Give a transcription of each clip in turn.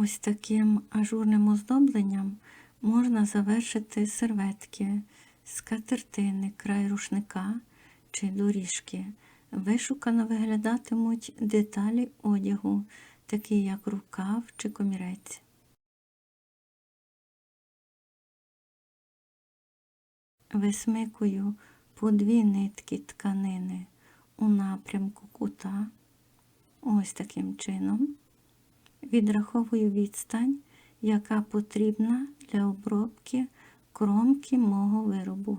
Ось таким ажурним оздобленням можна завершити серветки, скатертини, край рушника чи доріжки. Вишукано виглядатимуть деталі одягу, такі як рукав чи комірець. Висмикую по дві нитки тканини у напрямку кута, ось таким чином. Відраховую відстань, яка потрібна для обробки кромки мого виробу.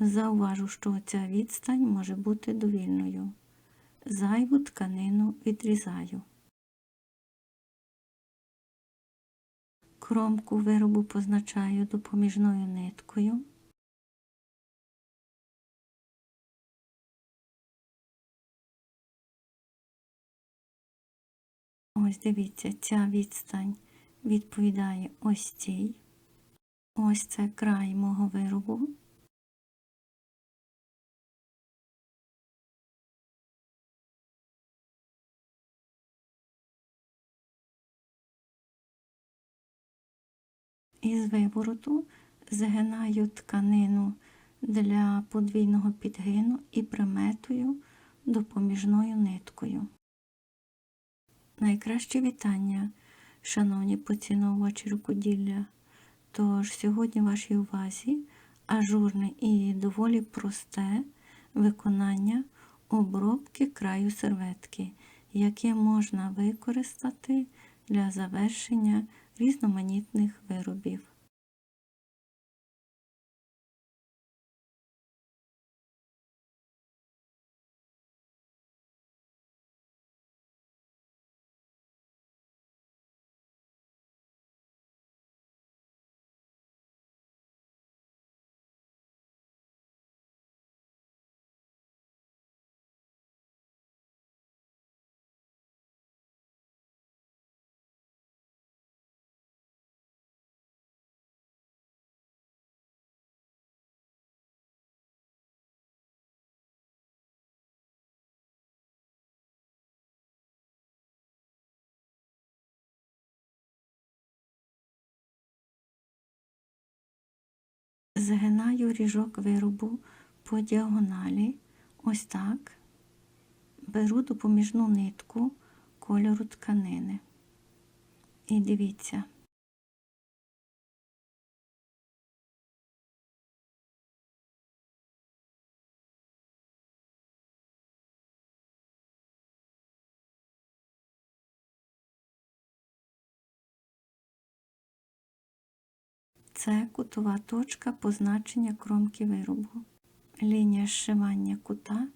Зауважу, що ця відстань може бути довільною. Зайву тканину відрізаю. Кромку виробу позначаю допоміжною ниткою. Ось дивіться, ця відстань відповідає ось цій. Ось це край мого виробу. Із вивороту згинаю тканину для подвійного підгину і приметую допоміжною ниткою. Найкраще вітання, шановні поціновувачі рукоділля. Тож сьогодні вашій увазі ажурне і доволі просте виконання обробки краю серветки, яке можна використати для завершення різноманітних виробів. Загинаю ріжок виробу по діагоналі, ось так. Беру допоміжну нитку кольору тканини. І дивіться. Це кутова точка позначення кромки виробу. Лінія зшивання кута.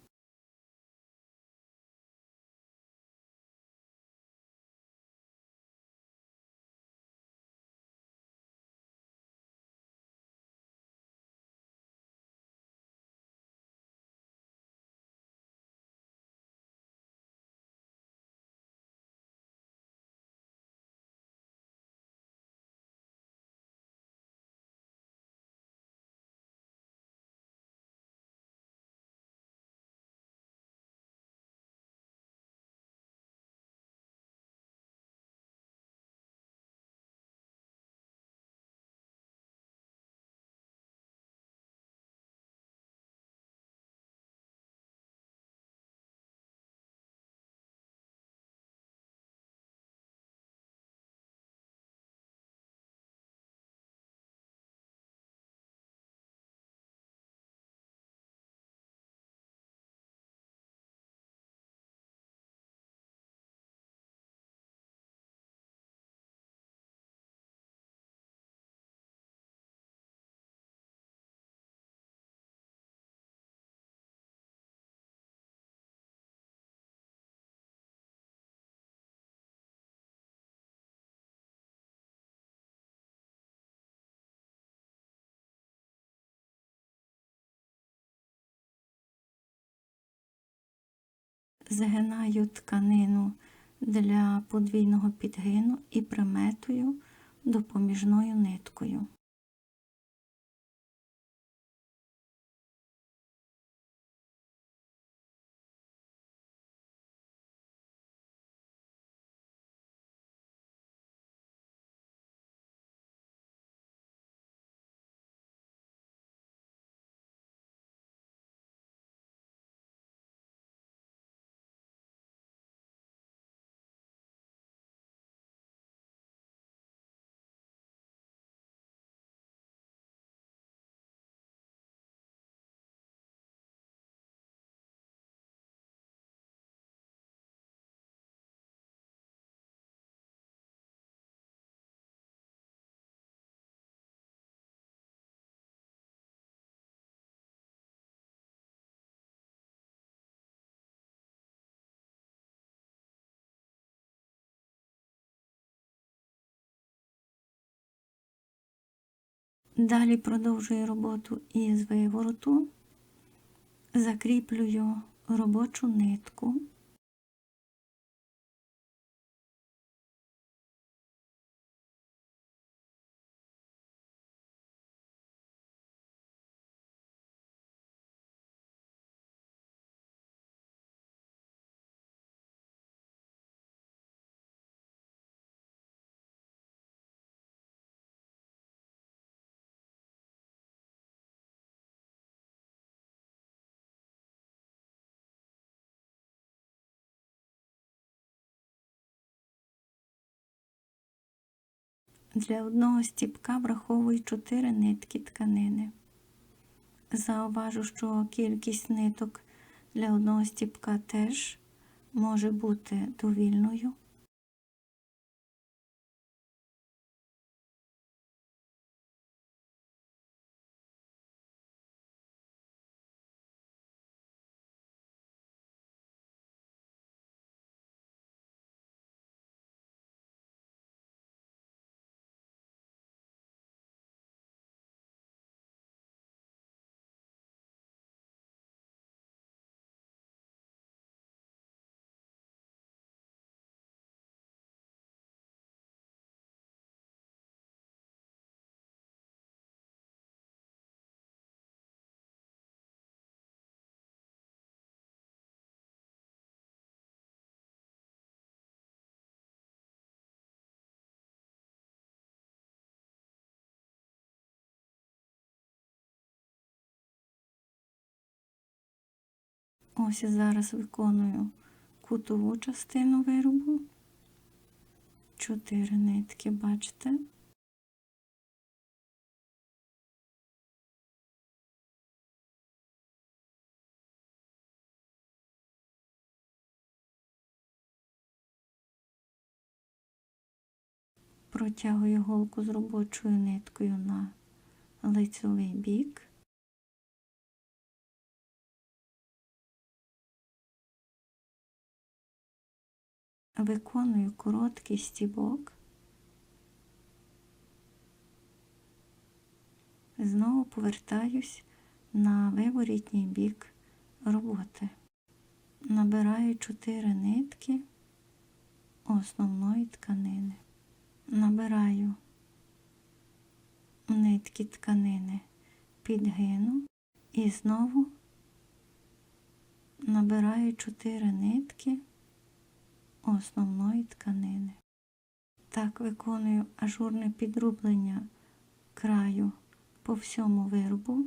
Загинаю тканину для подвійного підгину і приметую допоміжною ниткою. Далі продовжую роботу із вивороту, закріплюю робочу нитку. Для одного стіпка враховую 4 нитки тканини. Зауважу, що кількість ниток для одного стіпка теж може бути довільною. Ось я зараз виконую кутову частину виробу. Чотири нитки, бачите? Протягую голку з робочою ниткою на лицьовий бік. Виконую короткий стібок. Знову повертаюсь на виворітній бік роботи. Набираю 4 нитки основної тканини. Набираю нитки тканини підгину і знову набираю 4 нитки основної тканини. Так виконую ажурне підрублення краю по всьому виробу.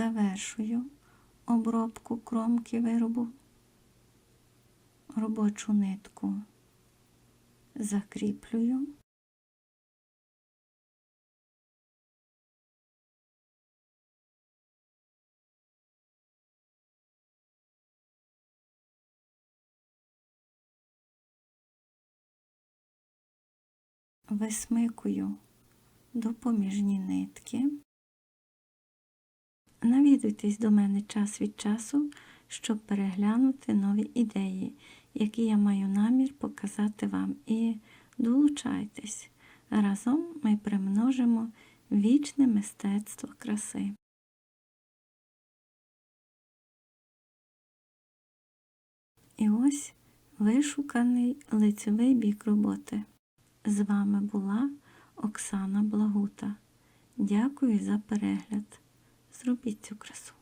Завершую обробку кромки виробу, робочу нитку закріплюю. Висмикую допоміжні нитки. Навідуйтесь до мене час від часу, щоб переглянути нові ідеї, які я маю намір показати вам. І долучайтесь. Разом ми примножимо вічне мистецтво краси. І ось вишуканий лицевий бік роботи. З вами була Оксана Благута. Дякую за перегляд. Zrobić cukrosą.